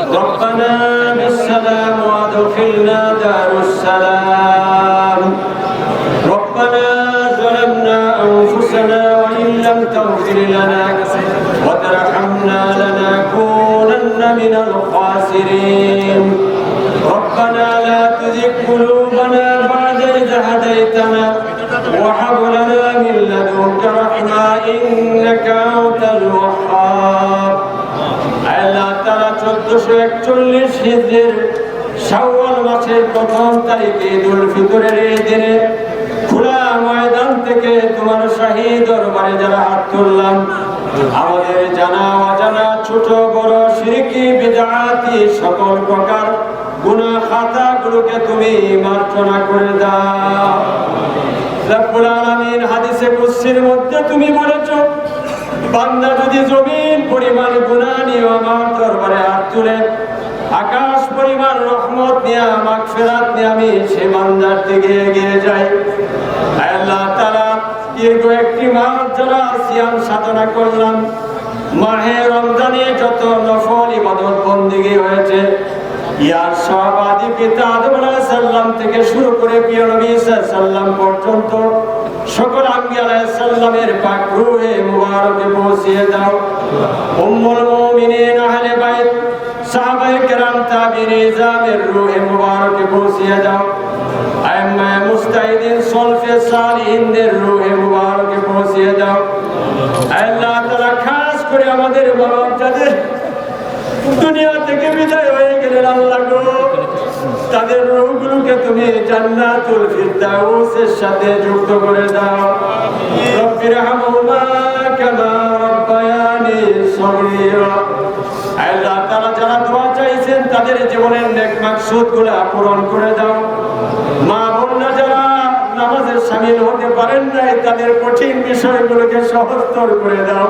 ربنا بالسلام وادخلنا دار السلام. ربنا ظلمنا أنفسنا وإن لم تغفر لنا وترحمنا لنكونن من الخاسرين. চোদ্দশো একচল্লিশ হিজড়ির শাওয়াল মাসের প্রথম তারিখে ঈদুল ফিতরের এই দিনে খোলা ময়দান থেকে তোমার শাহী দরবারে যারা হাত তুললাম, আমাদের জানা অজানা ছোট বড় সিরকি, বিজাতি, সকল প্রকার গুনাহ খাতাগুলোকে তুমি মার্জনা করে দাও। হাদিসে কুদসির মধ্যে তুমি বলেছ বান্দা যদি জমিন পরিমাণ গুনাহ নিয়ে আমার দরবারে হাত তুলে, আকাশ পরিমাণ রহমত নিয়ে, আমাকে ফেরাত নিয়ে আমি সে বান্দার দিকে এগিয়ে যাই। আল্লাহ তাআলা, দীর্ঘ একটি মাস যারা সিয়াম সাধনা করলাম, মাহে রমজানে যত নফল ইবাদত বন্দিগি হয়েছে, ইয়ার সব আদি পিতা আদম আলাইহিস সালাম থেকে শুরু করে প্রিয় নবী সাল্লাম পর্যন্ত সকল আম্বিয়া আলাইহিস সালামের পাক রূহে মুবারকে পৌঁছিয়ে দাও। উম্মুল মুমিনিন আহলে বাইত, সাহাবায়ে কেরাম তাবিঈন ইজামের রূহে মুবারকে পৌঁছিয়ে দাও। আইম্মা মুস্তাহিদিন সলফে সালিহিনদের রূহে মুবারকে পৌঁছিয়ে দাও। আল্লাহ তাআলা, খাস করে আমাদের বড় যাদের দুনিয়া থেকে বিদায় হয়ে গেলেন আল্লাহ গো। তাদের রোগগুলোকে তুমি জান্নাতুল ফিরদাউসের সাথে যুক্ত করে দাও। রব্বির হামহুমা কামা রব্বায়ানি সগীরা। আল্লাহ তাআলা যারা দোয়া চাইছেন তাদের জীবনের নেক মাকসুদগুলো পূরণ করে দাও। মা বোনরা যারা নামাজের সামিল হতে পারেন নাই তাদের কঠিন বিষয়গুলোকে সহজতর করে দাও।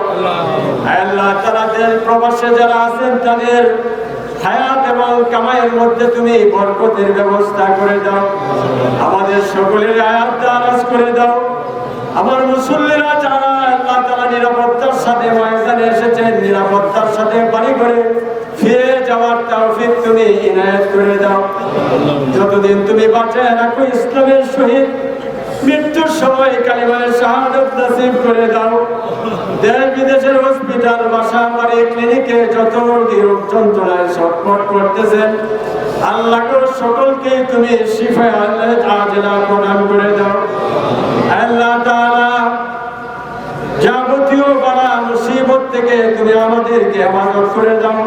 আল্লাহ। তারা দেশ প্রবাসে যারা আছেন তাদের হায়াত এবং কামাইয়ের মধ্যে তুমি বরকতের ব্যবস্থা করে দাও। আমাদের সকলের আয়াত দারাজ করে দাও। আমার মুসল্লিরা যারা আল্লাহ তারা নিরাপত্তার সাথে ময়দানে এসেছেন নিরাপত্তার সাথে বাড়ি করে ফিরে যাওয়ার তৌফিক তুমি ইনায়েত করে দাও। যতদিন তুমি বাঁচায় রাখো ইসলামের সহিত মৃত্যুর সময় কালিমায় শাহাদত নসিব করে দাও। দেশ বিদেশের হসপিটাল বাসা বাড়ি ক্লিনিকে যত রোগী রোগ যন্ত্রণায় ছটফট করতেছেন আল্লাহ সকলকে তুমি শিফায় আল্লাহ আজলা প্রদান করে দাও। আল্লাহ তাআলা যাবতীয় বালা মুসিবত থেকে তুমি আমাদেরকে হেফাজত করে দাও।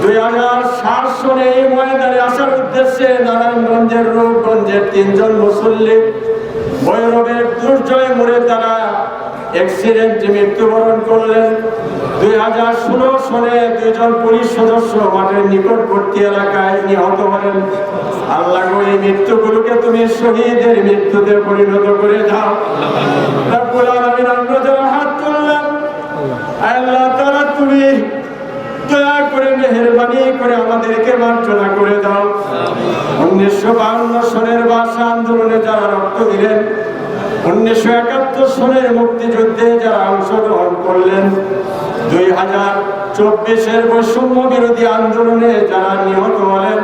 দুই হাজার সাত সনে এই ময়দানে আসার উদ্দেশ্যে নারায়ণগঞ্জের রূপগঞ্জের তিনজন মুসল্লি ভৈরবের দুর্জয় মরে তারা অ্যাক্সিডেন্টে মৃত্যুবরণ করলেন। দুই হাজার ষোলো সনে দুজন পুলিশ সদস্য মাঠের নিকটবর্তী এলাকায় নিহত হলেন। আল্লাহ এই মৃত্যুগুলোকে তুমি শহীদের মৃত্যুতে পরিণত করে দাও। মেহেরবানি করে আমাদেরকে মার্জনা করে দাও। উনিশশো বাউন্ন সনের ভাষা আন্দোলনে যারা রক্ত দিলেন, উনিশশো একাত্তর সনের মুক্তিযুদ্ধে যারা অংশগ্রহণ করলেন, দুই হাজার চব্বিশের বৈষম্য বিরোধী আন্দোলনে যারা নিহত হলেন,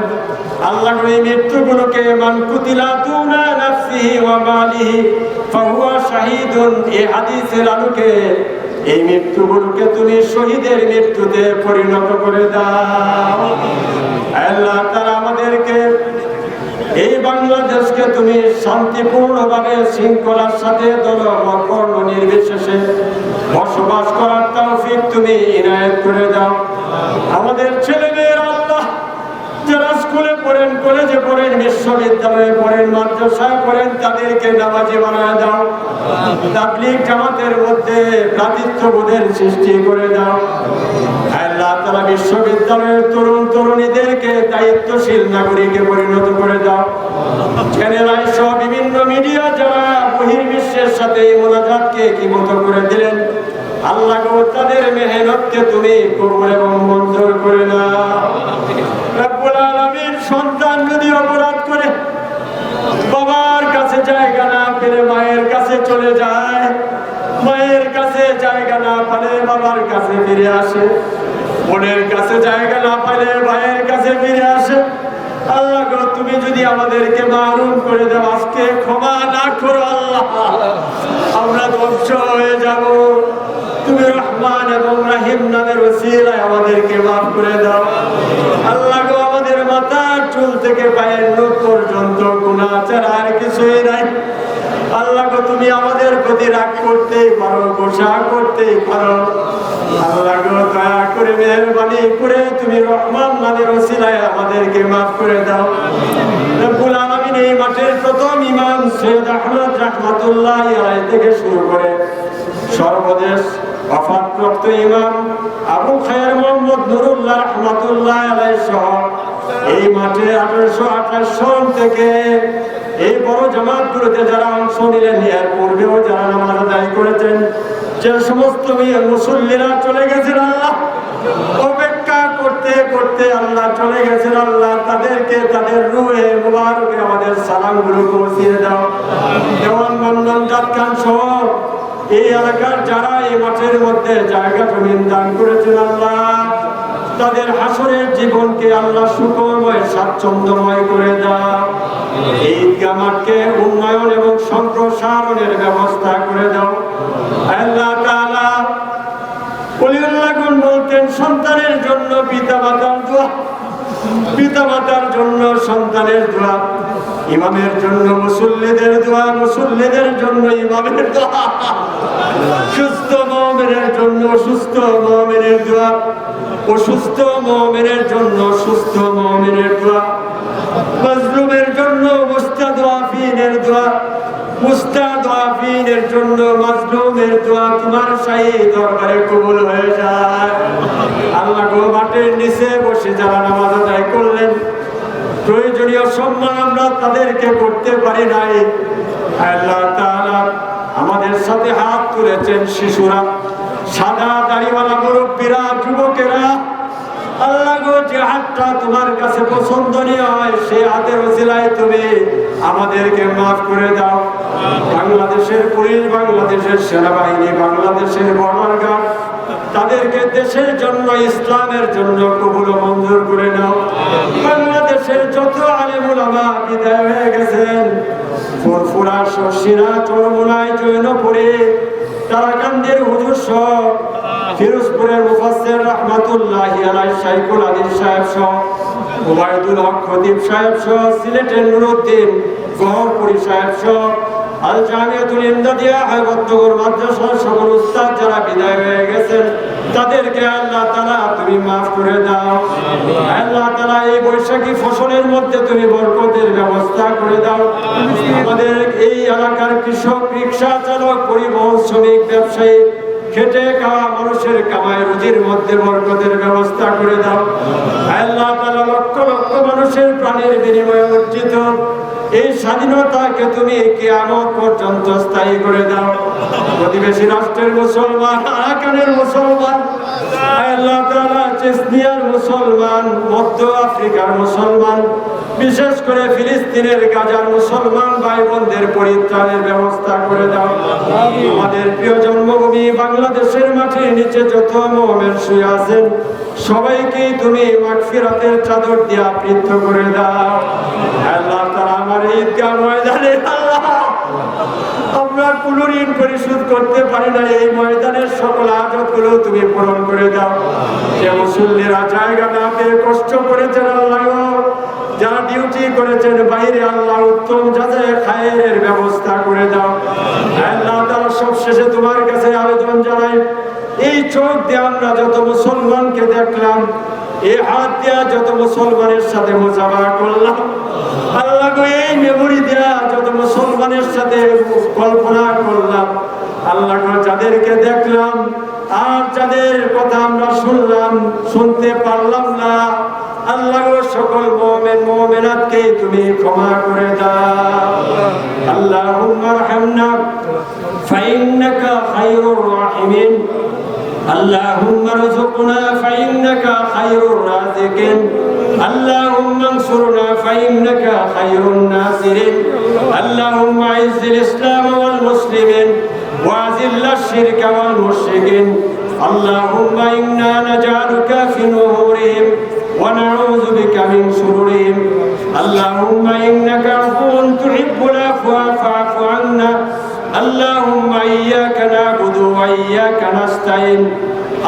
আল্লাহ এই মৃত্যুগুলোকে মান কুতিলা দুনা নাফসিহি ওয়া মালিহি, ফাহুয়া শাহীদুন, এই হাদিসের আলোকে এই মৃত্যুগুলোকে তুমি শহীদের মৃত্যুতে পরিণত করে দাও। আল্লাহ তারা আমাদেরকে এই বাংলাদেশকে তুমি শান্তিপূর্ণভাবে, শৃঙ্খলার সাথে দলবর্ণ নির্বিশেষে বসবাস করার তৌফিক তুমি ইনায়ত করে দাও। আমাদের ছেলেমেয়ের আল্লাহ যারা স্কুলে পড়েন কলেজে পড়েন বিশ্ববিদ্যালয়ে পড়েন মাদ্রাসায় পড়েন তাদেরকে নামাজি বানায় দাও। তাবলিগ জামাতের মধ্যে ভ্রাতৃত্ববোধের সৃষ্টি করে দাও। আল্লাহ তারা বিশ্ববিদ্যালয়ের তরুণ তরুণীদেরকে দায়িত্বশীল নাগরিকে পরিণত করে দাও। চ্যানেল সহ বিভিন্ন মিডিয়া যারা বহির্বিশ্বের সাথে এই মোনাজাতকে একীভূত করে দিলেন আল্লাহ গো তাদের মেহনতকে তুমি কবুল এবং মঞ্জুর করে নাও রব্বুল আলামিন সন্তান যদি অপরাধ করে বাবার কাছে জায়গা না পেলে মায়ের কাছে চলে যায়। মায়ের কাছে জায়গা না পেলে বাবার কাছে ফিরে আসে। বোনের কাছে জায়গা না পাইলে ভাইয়ের কাছে ফিরে আসে। আল্লাহ গো, তুমি যদি আমাদেরকে মারুম করে দাও, আজকে ক্ষমা না করো আল্লাহ। আমরা ধ্বংস হয়ে যাব। তুমি রহমান এবং রাহিম নামের ওসিলায় আমাদেরকে মাফ করে দাও। আল্লাহ থেকে পায়ের নখ পর্যন্ত গুনাহ ছাড়া আর কিছুই নাই। আল্লাহ তুমি আমাদের প্রতি রাগ করতেই পারো, গোসা করতেই পারো। আল্লাহ দয়া করে মেহরবানি করে তুমি রহমান নামের ওসিলায় আমাদেরকে মাফ করে দাও। রব্বুল আলামিন এই মাঠের প্রথম ইমাম সৈয়দ আহমদ রাহমাতুল্লাহ আলাইহি থেকে শুরু করে সর্বদেশ ওয়াফাতপ্রাপ্ত ইমাম আবু খায়ের মোহাম্মদ নুরুল্লাহ রহমাতুল্লাহ আলাইহি সহ এই মাঠে আঠারোশো আঠাশ সন থেকে এই বড় জামাতগুলোতে যারা অংশ নিলেন, এর পূর্বেও যারা নামাজ আদায় করেছেন, যে সমস্ত মেয়ে মুসল্লিরা চলে গেছেন আল্লাহ। অপেক্ষা করতে করতে আল্লাহ চলে গেছেন আল্লাহ, তাদেরকে তাদের রুহে মুবারকে আমাদের সালামগুলো পৌঁছিয়ে দাও। দেওয়ান মন্ডল জাতকান সহ এই এলাকার যারা এই মাঠের মধ্যে জায়গা জমিন দান করেছেন আল্লাহ তাদের হাসরের জীবনকে আল্লাহ সুখময় স্বাচ্ছন্দ্যময় করে দাও। এই ঈদগাহ মাঠকে উন্নয়ন এবং সম্প্রসারণের ব্যবস্থা করে দাও। আল্লাহ তাআলা অলিউল্লাহগণ বলতেন, সন্তানের জন্য পিতা মাতার দোয়া, পিতা মাতার জন্য সন্তানের দোয়া, ইমামের জন্য মুসল্লিদের দোয়া, মুসল্লিদের জন্য ইমামের দোয়া, সুস্থ মমেনের জন্য সুস্থ মমেনের দোয়া। অসুস্থ মমেনের জন্য সুস্থ মমেনের দোয়া। মজলুমের জন্য মুস্তাদাফিনের দোয়া। মুস্তাদাফিনের জন্য মজলুমের দোয়া তোমার শাহী দরবারে কবুল হয়ে যায়। আল্লাহ গো মাটির নিচে বসে যারা নামাজ আদায় করলেন, প্রয়োজনীয় সম্মান আমরা তাদেরকে করতে পারি নাই। আল্লাহ তাআলা আমাদের সাথে হাত তুলেছেন শিশুরা। সাদা দাড়িওয়ালা মুরব্বীরা, যুবকেরা, আল্লাহ যে হাতটা তোমার কাছে পছন্দনীয় হয়, সেই হাতের ওসিলায় তুমি আমাদেরকে মাফ করে দাও। বাংলাদেশের পুলিশ, বাংলাদেশের সেনাবাহিনী, বাংলাদেশের বর্ডার গার্ড, তাদেরকে দেশের জন্য, ইসলামের জন্য কবুল মঞ্জুর করে নাও। বাংলাদেশের যত আলেমুল আমা বিদায় হয়ে গেছেন, ফুরফুরা শশিরা চরমুনায় জৈনপুরে তারাকান্দের হুজুর সহ ফিরোজপুরের মুফাসসির রাহমাতুল্লাহ আলাই শাইখুল আদিল সাহেব সহ ওবায়দুল হক খতিব সাহেব সহ, সিলেটের নুরুদ্দিন গহরপুরি সাহেব সহ আল জামিয়াতুল ইমদাদিয়া হায়বত্তগর মাদ্রাসার সকল উস্তাদ যারা বিদায় হয়ে গেছেন, তাদেরকে আল্লাহ তাআলা তুমি মাফ করে দাও। আল্লাহ তাআলা এই বৈশাখী ফসলের মধ্যে তুমি বরকতের ব্যবস্থা করে দাও। আমাদের এই এলাকার কৃষক, রিক্সা চালক, পরিবহন শ্রমিক, ব্যবসায়ী, খেটে খাওয়া মানুষের কামায় রুজির মধ্যে বরকতের ব্যবস্থা করে দাও। আল্লাহ তাআলা লক্ষ লক্ষ মানুষের প্রাণের বিনিময়ে অর্জিত এই স্বাধীনতাকে তুমি কিয়ামত পর্যন্ত স্থায়ী করে দাও। প্রতিবেশী রাষ্ট্রের মুসলমান, আরাকানের মুসলমান, আল্লাহ চেসনিয়ার মুসলমান, মধ্য আফ্রিকার মুসলমান, বিশেষ করে ফিলিস্তিনের, গাজার মুসলমান ভাই বোনদের পরিত্রাণের ব্যবস্থা করে দাও। আমাদের প্রিয় জন্মভূমি বাংলাদেশের মাটির নিচে যত মোহামের শুয়ে আছেন সবাইকে তুমি মাগফিরাতের চাদর দিয়ে আবৃত করে দাও। আল্লাহ তাআলা আমার ঈদগাহ ময়দানে, আল্লাহ, আমরা কোনো ঋণ পরিশোধ করতে পারি না, এই ময়দানের সকল আজতগুলো তুমি পূরণ করে দাও। যে মুসল্লিরা জায়গা না পেয়ে কষ্ট করেছেন আল্লাহ যারা ডিউটি করেছেন বাইরে আল্লাহ উত্তম যাচাই খায়ের ব্যবস্থা করে দাও। আল্লাহ তারা সব শেষে তোমার কাছে আবেদন জানাই এই চোখ দিয়ে আমরা যত মুসলমানকে দেখলাম, এই হাত দেয়া যত মুসলমানের সাথে মোজাবা করলাম, আল্লাহ এই মেমোরি দেয়া যত মুসলমানের সাথে কল্পনা করলাম, আল্লাহ যাদেরকে দেখলাম আর যাদের কথা আমরা শুনলাম, শুনতে পারলাম না, আল্লাহ সকল মোমেন মোমেনাতকে তুমি ক্ষমা করে দাও। আল্লাহুম্মা রহমনা ফাইন্নাকা খায়রুর রাহিমিন। اللهم ارزقنا فإنك خير الرازقين اللهم انصرنا فإنك خير الناصرين اللهم اعز الإسلام والمسلمين وأذل الشرك والمشركين اللهم إنا نجعلك في نورهم ونعوذ بك من شرورهم اللهم إنك عفو تحب العفو فاعف عنا اللهم إياك نعبد وإياك نستعين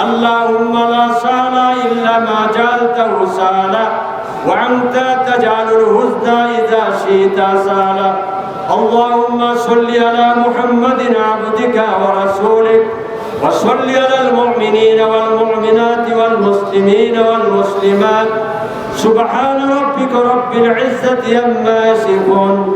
اللهم لا سهل إلا ما جعلته سهلا وأنت تجعل الحزن إذا شئت سهلا اللهم صل على محمد عبدك ورسولك وصل على المؤمنين والمؤمنات والمسلمين والمسلمات سبحان ربك رب العزة عما يصفون